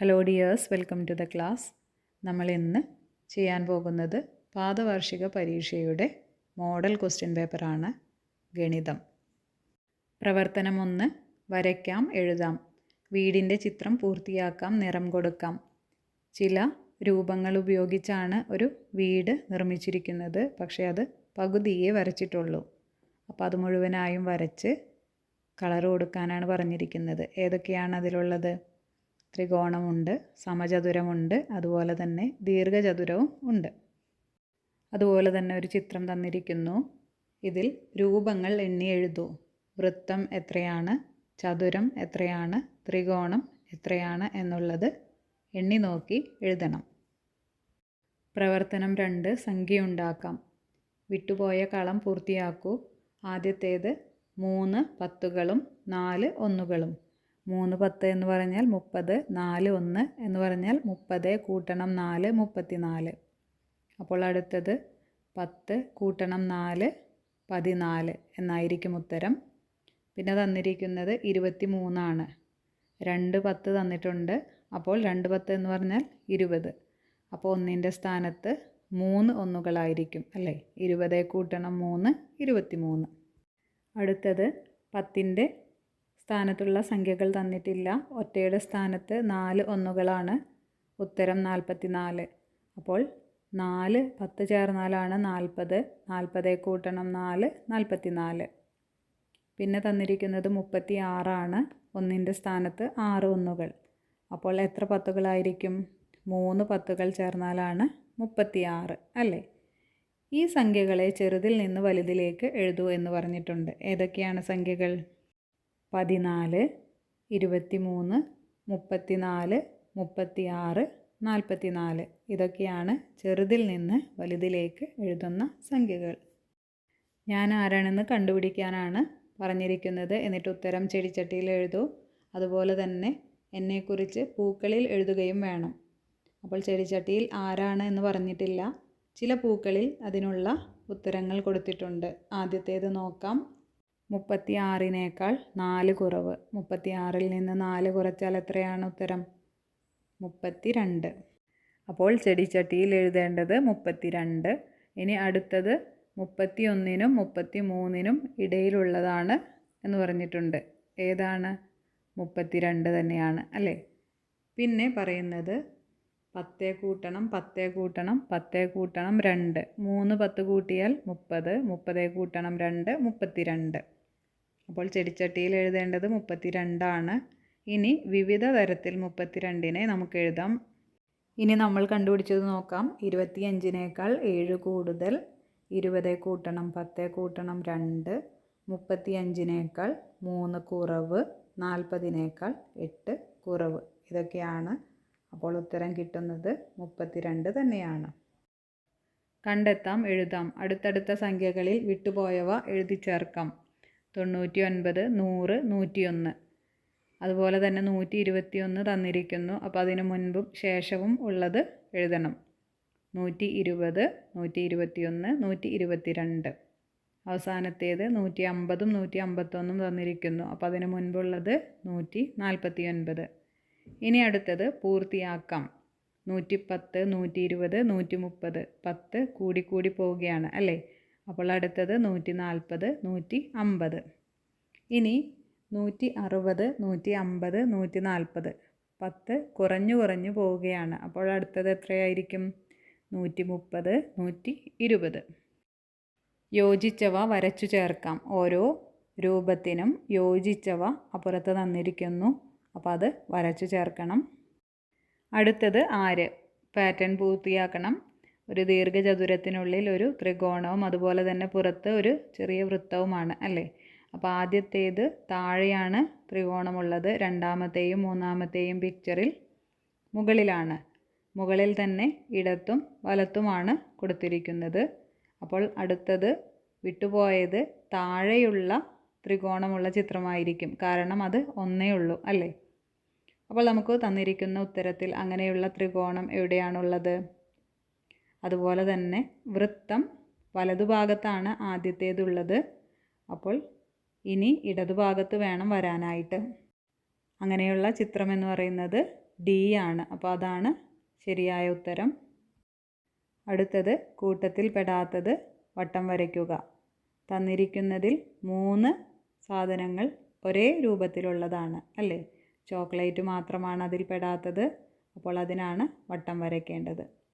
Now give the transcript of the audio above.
Hello dears welcome to the class നമ്മൾ ഇന്ന് ചെയ്യാൻ പോകുന്നത് പാദവാർഷിക പരീക്ഷയുടെ മോഡൽ ക്വസ്റ്റ്യൻ പേപ്പറാണ് ഗണിതം. പ്രവർത്തനം ഒന്ന് വരയ്ക്കാം എഴുതാം. വീടിന്റെ ചിത്രം പൂർത്തിയാക്കാം നിറം കൊടുക്കാം. ചില രൂപങ്ങൾ ഉപയോഗിച്ചാണ് ഒരു വീട് നിർമ്മിച്ചിരിക്കുന്നത്. പക്ഷേ അത് പകുതിയെ വരച്ചിട്ടുള്ളൂ. അപ്പോൾ അത് മുഴുവനായും വരച്ച് കളർ കൊടുക്കാനാണ് പറഞ്ഞിരിക്കുന്നത്. ഏതൊക്കെയാണ് അതിലുള്ളത്? ത്രികോണമുണ്ട് സമചതുരമുണ്ട് അതുപോലെ തന്നെ ദീർഘചതുരവും ഉണ്ട്. അതുപോലെ തന്നെ ഒരു ചിത്രം തന്നിരിക്കുന്നു. ഇതിൽ രൂപങ്ങൾ എണ്ണി എഴുതൂ. വൃത്തം എത്രയാണ് ചതുരം എത്രയാണ് ത്രികോണം എത്രയാണ് എന്നുള്ളത് എണ്ണി നോക്കി എഴുതണം. പ്രവർത്തനം രണ്ട് സംഖ്യ ഉണ്ടാക്കാം വിട്ടുപോയ കളം പൂർത്തിയാക്കൂ. ആദ്യത്തേത് മൂന്ന് പത്തുകളും നാല് ഒന്നുകളും. മൂന്ന് പത്ത് എന്ന് പറഞ്ഞാൽ മുപ്പത് നാല് ഒന്ന് എന്ന് പറഞ്ഞാൽ മുപ്പത് കൂട്ടണം നാല് മുപ്പത്തി നാല് അപ്പോൾ അടുത്തത് പത്ത് കൂട്ടണം നാല് പതിനാല് എന്നായിരിക്കും ഉത്തരം. പിന്നെ തന്നിരിക്കുന്നത് ഇരുപത്തി മൂന്നാണ് രണ്ട് പത്ത് തന്നിട്ടുണ്ട്. അപ്പോൾ രണ്ട് പത്ത് എന്ന് പറഞ്ഞാൽ ഇരുപത്. അപ്പോൾ ഒന്നിന്റെ സ്ഥാനത്ത് മൂന്ന് ഒന്നുകളായിരിക്കും അല്ലേ? ഇരുപത് കൂട്ടണം മൂന്ന് ഇരുപത്തി മൂന്ന് അടുത്തത് പത്തിന്റെ സ്ഥാനത്തുള്ള സംഖ്യകൾ തന്നിട്ടില്ല. ഒറ്റയുടെ സ്ഥാനത്ത് നാല് ഒന്നുകളാണ്. ഉത്തരം നാൽപ്പത്തി നാല് അപ്പോൾ നാല് പത്ത് ചേർന്നാലാണ് നാൽപ്പത്. നാൽപ്പതേ കൂട്ടണം നാല് നാൽപ്പത്തി നാല് പിന്നെ തന്നിരിക്കുന്നത് മുപ്പത്തി ആറാണ് ഒന്നിന്റെ സ്ഥാനത്ത് ആറ് ഒന്നുകൾ. അപ്പോൾ എത്ര പത്തുകളായിരിക്കും? മൂന്ന് പത്തുകൾ ചേർന്നാലാണ് മുപ്പത്തി ആറ് അല്ലേ? ഈ സംഖ്യകളെ ചെറുതിൽ നിന്ന് വലുതിലേക്ക് എഴുതൂ എന്ന് പറഞ്ഞിട്ടുണ്ട്. ഏതൊക്കെയാണ് സംഖ്യകൾ? പതിനാല് ഇരുപത്തി മൂന്ന് മുപ്പത്തി നാല് മുപ്പത്തി ആറ് നാൽപ്പത്തി നാല് ഇതൊക്കെയാണ് ചെറുതിൽ നിന്ന് വലുതിലേക്ക് എഴുതുന്ന സംഖ്യകൾ. ഞാൻ ആരാണെന്ന് കണ്ടുപിടിക്കാനാണ് പറഞ്ഞിരിക്കുന്നത്. എന്നിട്ട് ഉത്തരം ചെടിച്ചട്ടിയിൽ എഴുതൂ. അതുപോലെ തന്നെ എന്നെക്കുറിച്ച് പൂക്കളിൽ എഴുതുകയും വേണം. അപ്പോൾ ചെടിച്ചട്ടിയിൽ ആരാണ് എന്ന് പറഞ്ഞിട്ടില്ല. ചില പൂക്കളിൽ അതിനുള്ള ഉത്തരങ്ങൾ കൊടുത്തിട്ടുണ്ട്. ആദ്യത്തേത് നോക്കാം. മുപ്പത്തി ആറിനേക്കാൾ നാല് കുറവ്. മുപ്പത്തി ആറിൽ നിന്ന് നാല് കുറച്ചാൽ എത്രയാണ് ഉത്തരം? മുപ്പത്തി രണ്ട് അപ്പോൾ ചെടിച്ചട്ടിയിൽ എഴുതേണ്ടത് മുപ്പത്തി രണ്ട് ഇനി അടുത്തത് മുപ്പത്തി ഒന്നിനും മുപ്പത്തി മൂന്നിനും ഇടയിലുള്ളതാണ് എന്ന് പറഞ്ഞിട്ടുണ്ട്. ഏതാണ്? മുപ്പത്തി രണ്ട് തന്നെയാണ് അല്ലേ? പിന്നെ പറയുന്നത് പത്തേ കൂട്ടണം പത്തേ കൂട്ടണം പത്തേ കൂട്ടണം രണ്ട്. മൂന്ന് പത്ത് കൂട്ടിയാൽ മുപ്പത് മുപ്പതേ കൂട്ടണം രണ്ട് മുപ്പത്തി രണ്ട് അപ്പോൾ ചെടിച്ചട്ടിയിൽ എഴുതേണ്ടത് മുപ്പത്തി രണ്ടാണ് ഇനി വിവിധ തരത്തിൽ മുപ്പത്തിരണ്ടിനെ നമുക്ക് എഴുതാം. ഇനി നമ്മൾ കണ്ടുപിടിച്ചത് നോക്കാം. ഇരുപത്തിയഞ്ചിനേക്കാൾ ഏഴ് കൂടുതൽ ഇരുപത് കൂട്ടണം പത്ത് കൂട്ടണം രണ്ട് മുപ്പത്തിയഞ്ചിനേക്കാൾ മൂന്ന് കുറവ് നാൽപ്പതിനേക്കാൾ എട്ട് കുറവ്. ഇതൊക്കെയാണ് അപ്പോൾ ഉത്തരം കിട്ടുന്നത് മുപ്പത്തിരണ്ട് തന്നെയാണ്. കണ്ടെത്താം എഴുതാം. അടുത്തടുത്ത സംഖ്യകളിൽ വിട്ടുപോയവ എഴുതി ചേർക്കാം. തൊണ്ണൂറ്റി ഒൻപത് നൂറ് നൂറ്റിയൊന്ന്. അതുപോലെ തന്നെ നൂറ്റി ഇരുപത്തിയൊന്ന് തന്നിരിക്കുന്നു. അപ്പോൾ അതിന് മുൻപും ശേഷവും ഉള്ളത് എഴുതണം. നൂറ്റി ഇരുപത് നൂറ്റി ഇരുപത്തിയൊന്ന് നൂറ്റി ഇരുപത്തിരണ്ട് അവസാനത്തേത് നൂറ്റി അമ്പതും നൂറ്റി അമ്പത്തൊന്നും തന്നിരിക്കുന്നു. അപ്പോൾ അതിന് മുൻപുള്ളത് നൂറ്റി നാൽപ്പത്തി ഒൻപത് ഇനി അടുത്തത് പൂർത്തിയാക്കാം. നൂറ്റി പത്ത് നൂറ്റി ഇരുപത് നൂറ്റി മുപ്പത് പത്ത് കൂടിക്കൂടി പോവുകയാണ് അല്ലേ? അപ്പോൾ അടുത്തത് നൂറ്റി നാൽപ്പത് നൂറ്റി അമ്പത് ഇനി നൂറ്റി അറുപത് നൂറ്റി അമ്പത് നൂറ്റി നാൽപ്പത് പത്ത് കുറഞ്ഞു കുറഞ്ഞു പോവുകയാണ്. അപ്പോൾ അടുത്തത് എത്രയായിരിക്കും? നൂറ്റി മുപ്പത് നൂറ്റി ഇരുപത് യോജിച്ചവ വരച്ചു ചേർക്കാം. ഓരോ രൂപത്തിനും യോജിച്ചവ അപ്പുറത്ത് തന്നിരിക്കുന്നു. അപ്പോൾ അത് വരച്ചു ചേർക്കണം. അടുത്തത് ആര്? പാറ്റേൺ പൂർത്തിയാക്കണം. ഒരു ദീർഘചതുരത്തിനുള്ളിൽ ഒരു ത്രികോണവും അതുപോലെ തന്നെ പുറത്ത് ഒരു ചെറിയ വൃത്തവുമാണ് അല്ലേ? അപ്പോൾ ആദ്യത്തേത് താഴെയാണ് ത്രികോണമുള്ളത് രണ്ടാമത്തെയും മൂന്നാമത്തെയും പിക്ചറിൽ മുകളിലാണ്. മുകളിൽ തന്നെ ഇടത്തും വലത്തുമാണ് കൊടുത്തിരിക്കുന്നത്. അപ്പോൾ അടുത്തത് വിട്ടുപോയത് താഴെയുള്ള ത്രികോണമുള്ള ചിത്രമായിരിക്കും കാരണം അത് ഒന്നേ ഉള്ളൂ അല്ലേ? അപ്പോൾ നമുക്ക് തന്നിരിക്കുന്ന ഉത്തരത്തിൽ അങ്ങനെയുള്ള ത്രികോണം എവിടെയാണുള്ളത്? അതുപോലെ തന്നെ വൃത്തം വലതുഭാഗത്താണ് ആദ്യത്തേതുള്ളത്. അപ്പോൾ ഇനി ഇടതുഭാഗത്ത് വേണം വരാനായിട്ട്. അങ്ങനെയുള്ള ചിത്രം എന്ന് പറയുന്നത് ഡി ആണ്. അപ്പോൾ അതാണ് ശരിയായ ഉത്തരം. അടുത്തത് കൂട്ടത്തിൽ പെടാത്തത് വട്ടം വരയ്ക്കുക. തന്നിരിക്കുന്നതിൽ മൂന്ന് സാധനങ്ങൾ ഒരേ രൂപത്തിലുള്ളതാണ് അല്ലേ? ചോക്ലേറ്റ് മാത്രമാണ് അതിൽ പെടാത്തത്. അപ്പോൾ അതിനാണ് വട്ടം വരയ്ക്കേണ്ടത്.